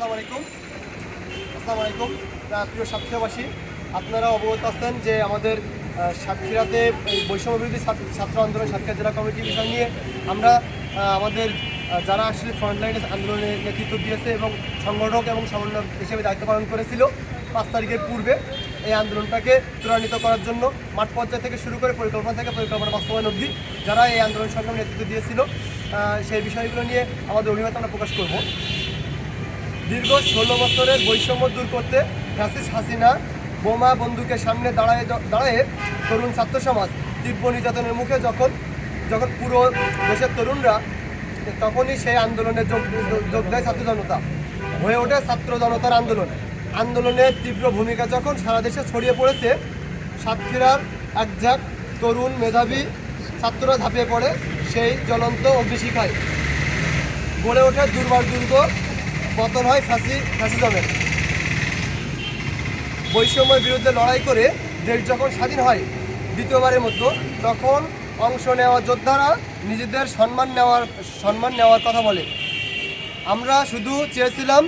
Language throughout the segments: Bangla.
আসসালামু আলাইকুম। আসসালামু আলাইকুম। প্রিয় সাতক্ষীরাবাসী, আপনারা অবগত আছেন যে আমাদের সাতক্ষীরাতে বৈষম্য বিরোধী ছাত্র আন্দোলন সাতক্ষীরা জেলা কমিটির বিষয় নিয়ে আমরা আমাদের যারা আসলে ফ্রন্টলাইনে আন্দোলনের নেতৃত্ব দিয়েছে এবং সংগঠক এবং সমন্বয়ক হিসেবে দায়িত্ব পালন করেছিল, পাঁচ তারিখের পূর্বে এই আন্দোলনটাকে ত্বরান্বিত করার জন্য মাঠ পর্যায় থেকে শুরু করে পরিকল্পনা থেকে পরিকল্পনা বাস্তবায়ন অবধি যারা এই আন্দোলন সংগ্রামে নেতৃত্ব দিয়েছিল সেই বিষয়গুলো নিয়ে আমাদের অভিমত আমরা প্রকাশ করব। দীর্ঘ ষোলো বছরের বৈষম্য দূর করতে ফ্যাসিস হাসিনা বোমা বন্দুকের সামনে দাঁড়ায় দাঁড়ায় তরুণ ছাত্র সমাজ তীব্র নির্যাতনের মুখে যখন যখন পুরো দেশের তরুণরা তখনই সেই আন্দোলনে যোগ যোগ দেয় ছাত্র জনতা। হয়ে ওঠে ছাত্র জনতার আন্দোলন। আন্দোলনের তীব্র ভূমিকা যখন সারা দেশে ছড়িয়ে পড়েছে, সাতক্ষীরার একঝাক তরুণ মেধাবী ছাত্ররা ঝাঁপিয়ে পড়ে সেই জ্বলন্ত অগ্নিশিখায়। গড়ে ওঠে দুর্বার দুর্গ পতন হয় ফাঁসি ফ্যাসিজমের বৈষম্যের বিরুদ্ধে লড়াই করে দেশ যখন স্বাধীন হয়, দ্বিতীয়বারের মতো, তখন অংশ নেওয়া যোদ্ধারা নিজেদের সম্মান নেওয়ার সম্মান নেওয়ার কথা বলে। আমরা শুধু চেয়েছিলাম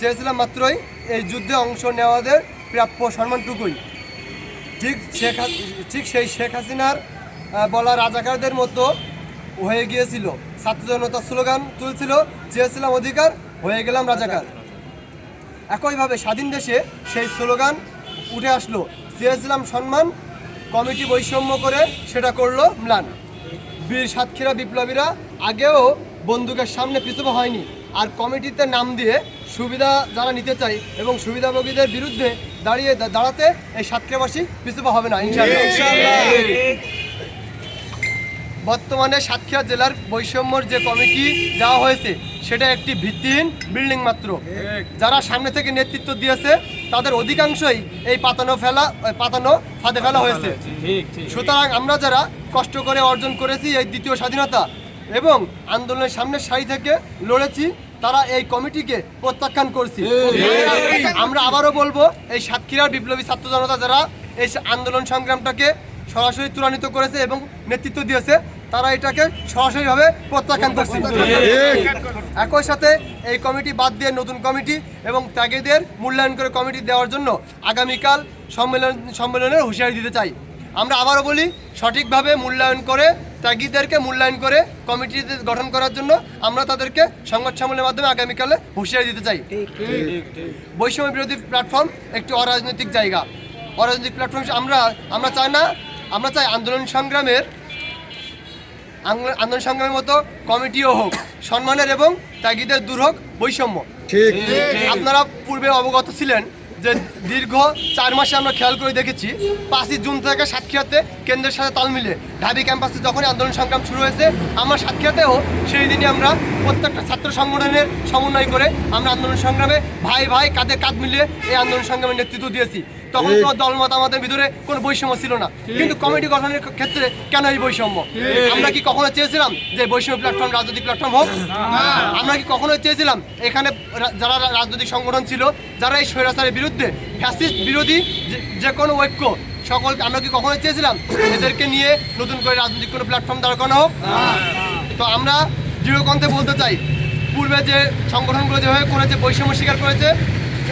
চেয়েছিলাম মাত্রই এই যুদ্ধে অংশ নেওয়াদের প্রাপ্য সম্মানটুকুই। ঠিক শেখ ঠিক সেই শেখ হাসিনার বলা রাজাকারদের মতো হয়ে গিয়েছিল। ছাত্র জনতা স্লোগান তুলছিল, চেয়েছিলাম অধিকার হয়ে গেলাম রাজাকার। একইভাবে স্বাধীন দেশে সেই স্লোগান উঠে আসলো চেয়েছিলাম সম্মান, কমিটি বৈষম্য করে সেটা করল ম্লান। বীর সাতক্ষীরা বিপ্লবীরা আগেও বন্দুকের সামনে পিছুপা হয়নি, আর কমিটিতে নাম দিয়ে সুবিধা যারা নিতে চায় এবং সুবিধাভোগীদের বিরুদ্ধে দাঁড়িয়ে দাঁড়াতে এই সাতক্ষীরাবাসী পিছুপা হবে না ইনশাআল্লাহ। বর্তমানে সাতক্ষীরা জেলার বৈষম্যর যে কমিটি দেওয়া হয়েছে, সেটা একটি ভিত্তিহীন বিল্ডিং মাত্র। যারা সামনে থেকে নেতৃত্ব দিয়েছে, তাদের অধিকাংশই এই পাতানো ফেলা পাতানো ফাঁদে ফেলা হয়েছে। সুতরাং আমরা যারা কষ্ট করে অর্জন করেছি এই দ্বিতীয় স্বাধীনতা এবং আন্দোলনের সামনের সারি থেকে লড়েছি, তারা এই কমিটিকে প্রত্যাখ্যান করছি। আমরা আবারও বলব, এই সাতক্ষীরার বিপ্লবী ছাত্র জনতা যারা এই আন্দোলন সংগ্রামটাকে সরাসরি ত্বরান্বিত করেছে এবং নেতৃত্ব দিয়েছে তারা এটাকে সরাসরিভাবে প্রত্যাখ্যান করছে। একই সাথে এই কমিটি বাদ দিয়ে নতুন কমিটি এবং ত্যাগীদের মূল্যায়ন করে কমিটি দেওয়ার জন্য আগামীকাল সম্মেলন সম্মেলনের হুঁশিয়ারি দিতে চাই। আমরা আবারও বলি সঠিকভাবে মূল্যায়ন করে ত্যাগীদেরকে মূল্যায়ন করে কমিটি গঠন করার জন্য আমরা তাদেরকে সংবাদ সম্মেলনের মাধ্যমে আগামীকালে হুঁশিয়ারি দিতে চাই। বৈষম্য বিরোধী প্ল্যাটফর্ম একটি অরাজনৈতিক জায়গা। অরাজনৈতিক প্ল্যাটফর্ম আমরা আমরা চাই না আমরা চাই আন্দোলন সংগ্রামের আন্দোলন সংগ্রামের মতো কমিটিও হোক সম্মানের এবং ত্যাগীদের দূর হোক বৈষম্য। ঠিক। আপনারা পূর্বে অবগত ছিলেন যে দীর্ঘ চার মাসে আমরা খেয়াল করে দেখেছি পাঁচই জুন থেকে সাতক্ষীরাতে কেন্দ্রের সাথে তাল মিলে ঢাবি ক্যাম্পাসে যখনই আন্দোলন সংগ্রাম শুরু হয়েছে আমরা সাতক্ষীরাতেও সেই দিনই আমরা প্রত্যেকটা ছাত্র সংগঠনের সমন্বয় করে আমরা আন্দোলন সংগ্রামে ভাই ভাই কাঁধে কাঁধ মিলিয়ে এই আন্দোলন সংগ্রামের নেতৃত্ব দিয়েছি। তখন কোনো দলমত আমাদের ভিতরে কোনো বৈষম্য ছিল না। কিন্তু কমিটি গঠনের ক্ষেত্রে কেন এই বৈষম্য? আমরা কি কখনো চেয়েছিলাম যে বৈষম্য প্ল্যাটফর্ম রাজনৈতিক প্ল্যাটফর্ম হোক? আমরা কি কখনো চেয়েছিলাম এখানে যারা রাজনৈতিক সংগঠন ছিল যারা এই স্বৈরাচারের বিরুদ্ধে ফ্যাসিস্ট বিরোধী যে- কোনো ঐক্য সকলকে আমরা কি কখনো চেয়েছিলাম এদেরকে নিয়ে নতুন করে রাজনৈতিক কোনো প্ল্যাটফর্ম দাঁড় করানো হোক? তো আমরা দৃঢ়কণ্ঠে বলতে চাই পূর্বে যে সংগঠনগুলো যেভাবে করেছে বৈষম্য স্বীকার করেছে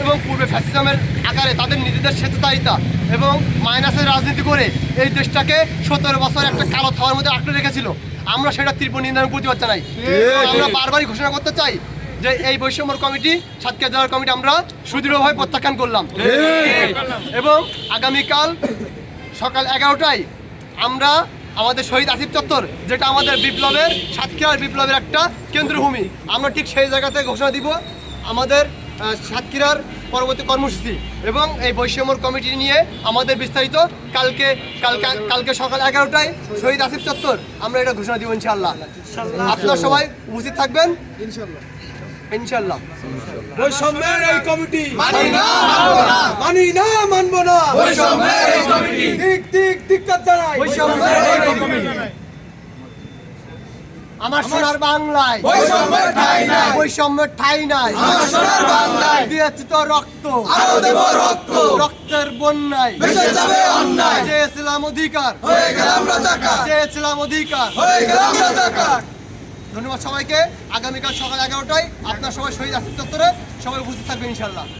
এবং পূর্বে ফ্যাসিজমের আকারে তাদের নিজেদের স্বেচ্ছাচারিতা এবং মাইনাসের রাজনীতি করে এই দেশটাকে সতেরো বছর একটা কালো থাওয়ার মধ্যে আঁকড়ে রেখেছিল। আমরা সেটা তীব্র নিন্দার প্রতিবাদ জানাই আমরা বারবারই ঘোষণা করতে চাই যে এই বৈষম্যর কমিটি সাতক্ষীরা জেলার কমিটি আমরা সুদৃঢ়ভাবে প্রত্যাখ্যান করলাম। এবং আগামীকাল সকাল এগারোটায় আমরা আমাদের শহীদ আসিফ চত্বর যেটা আমাদের বিপ্লবের সাতক্ষীরার বিপ্লবের একটা কেন্দ্রভূমি। আমরা ঠিক সেই জায়গাতে ঘোষণা দিব। আমাদের সাতক্ষীরার পরবর্তী কর্মসূচি এবং এই বৈষম্যর কমিটি নিয়ে আমাদের বিস্তারিত কালকে কালকে কালকে সকাল এগারোটায় শহীদ আসিফ চত্বর আমরা এটা ঘোষণা দিব ইনশাআল্লাহ। আপনারা সবাই উপস্থিত থাকবেন? ইনশাআল্লাহ। বৈষম্যের এই কমিটি। মানি না, মানি না মানবো না। বৈষম্যের এই কমিটি। জানাই। বৈষম্যের এই কমিটি। আমার সোনার বাংলায়। বৈষম্যের ঠাঁই নাই। বৈষম্যের ঠাই নাই। দিয়েছি তো রক্ত রক্ত। রক্তের বন্যায় যাবে অন্যায়। চেয়েছিলাম অধিকার। হয়ে গেলাম চেয়েছিলাম অধিকার। হয়ে গেলাম ধন্যবাদ সবাইকে। আগামীকাল সকাল এগারোটায় আপনার সবাই শহীদ আসিফ চত্বরে সবাই উপস্থিত থাকবেন ইনশাল্লাহ